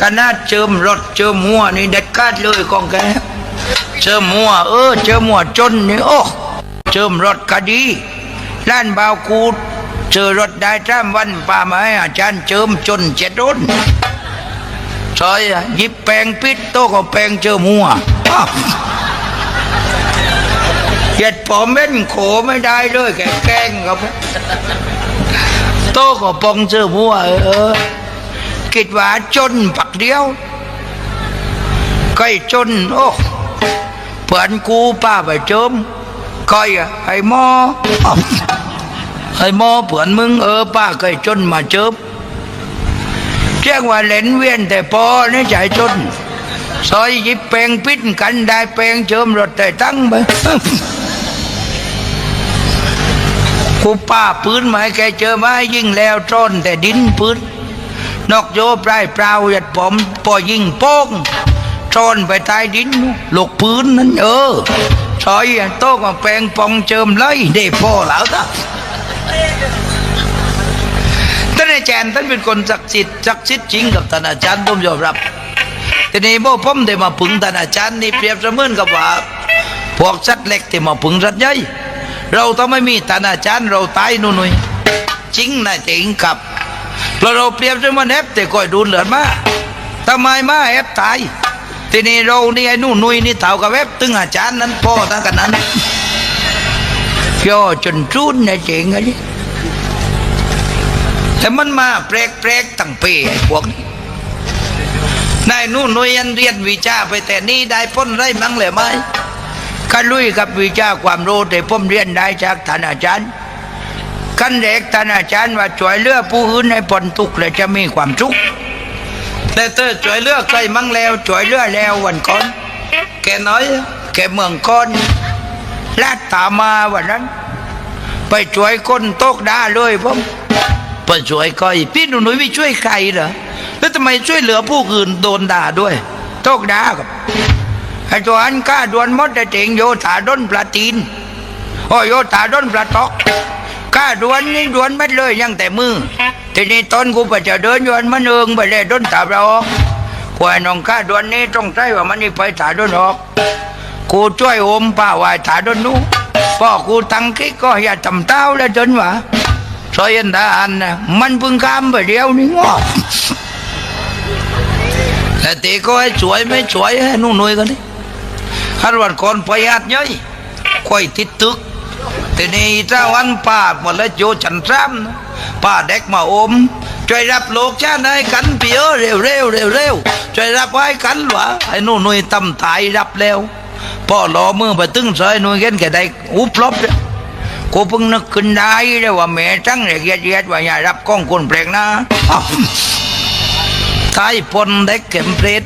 ขนาดเจิมรถเจิมหัวนี่เด็ดขาดเลยของแกเจิมหัวเออเจิมหัวจนนี่โอ้เจิมรถก็ดีล้านบาวกูดเจอรถได้จ้ามวันป่าไม้อาจารย์เจิมจนเจ็ดรุ่นซอยยิบแปรงปิดโต๊ะก็แปรงเจิมหัวเหยียดผมเล่นโขไม่ได้เลยแกแกล้งครับโตก็ปองเจอหัวเออ คิดว่าจนปักเดียวใกล้จนโอ้เพื่อนกูป้าไปเจิมก้อยไอ้หมอไอ้หมอเพื่อนมึงเออป้าเคยจนมาเจิมแจ้งว่าเล่นเวียนแต่พอนี่ใจจนซอยยิบแปลงพิษกันได้แปลงเจิมรถแต่ตั้งไปกูป้าปืนมาให้แกเจอไม้ยิ่งแล้วจนแต่ดินปืน นกโยปลายเปล่าหยัดผมพอยิงโป้งจนไปใต้ดินลูกปืนนั้นเออซอยโต๊ะมาแปลงปองเจิมเลยได้พอแล้วท่าท่านอาจารย์ท่านเป็นคนศักดิ์สิทธิ์ศักดิ์สิทธิ์จริงกับท่านอาจารย์ผมยอมรับทีนี้โม่ผมได้มาพึงท่านอาจารย์นี่เปรียบเสมือนกับว่าพวกสัตว์เล็กที่มาพึงสัตว์ใหญ่เราต้องไม่มีท่านอาจารย์เราตายนู่นนี่จริงนะจริงครับ เราเราเปรียบเสมือนแอปแต่ก่อยดูเหลือดมาทำไมมาแอปตายทีนี้เรานี่ไอ้นู่นนุยนี่เท่ากับแอปตึงอาจารย์นั้นพ่อตั้งกันนั้นย่อจนจุนนะจริงไอ้นี่แต่มันมาแปลกๆตั้งปีพวกนี้นายนู่นนุยยันเรียนวิชาไปแต่นี่ได้พ้นไรมั้งเลยไหมกันลุยกับวิชาความรู้แต่ผมเรียนได้จากท่านอาจารย์ กันเด็กท่านอาจารย์ว่าช่วยเลือผู้อื่นให้พ้นทุกข์และจะมีความสุขแต่เธอช่วยเลือกใครมั่งแล้วช่วยเลือกแล้ววันก่อนแกน้อยแกเมืองก้อนลาดตามาวันนั้น ไปช่วยคนตกด่าเลยผมไปช่วยก้อยพี่หนูหนุ่ยไม่ช่วยใครเหรอแล้วทำไมช่วยเหลือผู้อื่นโดนด่าด้วยตกด่ากับไอ้ตัวอันก้าดวนมดแต่เจงโยธาด้นปลาตีนโอ้โยธาด้นปลาตอก ก้าดวนนี่ดวนไม่เลยยังแต่มือ ทีนี้ตอนกูไปจะเดินยวนมันเอิงไปเลยด้นตาเราออกกว่าน้องก้าดวนนี่ต้องใจว่ามันนี่ไปถาด้นออก กูช่วยโอมป่าวายถาด้นนู้พ่อกูตั้งคิดก็อย่าทำเต้าแล้วจนว่าซอยอันดาอันนะมันเพิ่งข้ามไปเดียวนี่งอแต่ตีก็ให้สวยไม่สวยให้นู่นนุ่ยกันดิฮันวันก่อนประหยัดเยอะค่อยติดตึก ทีนี้เจ้าวันป้าหมดแล้วโยฉันซ้ำป้าเด็กมาอมช่วยรับโลกชาติให้กันเปียวเร็วเร็วเร็วเร็วช่วยรับไว้กันหวะไอ้นู่นนุ่ยตำตายรับแล้วพ่อรอมือไปตึงซอยนุ่ยเห็นแกได้อุบลบเลยกูเพิ่งนึกขึ้นได้เลยว่าแม่จังเรียกเยียดๆว่าอย่ารับกล้องคนแปลกนะตายปนได้เข็มเพลด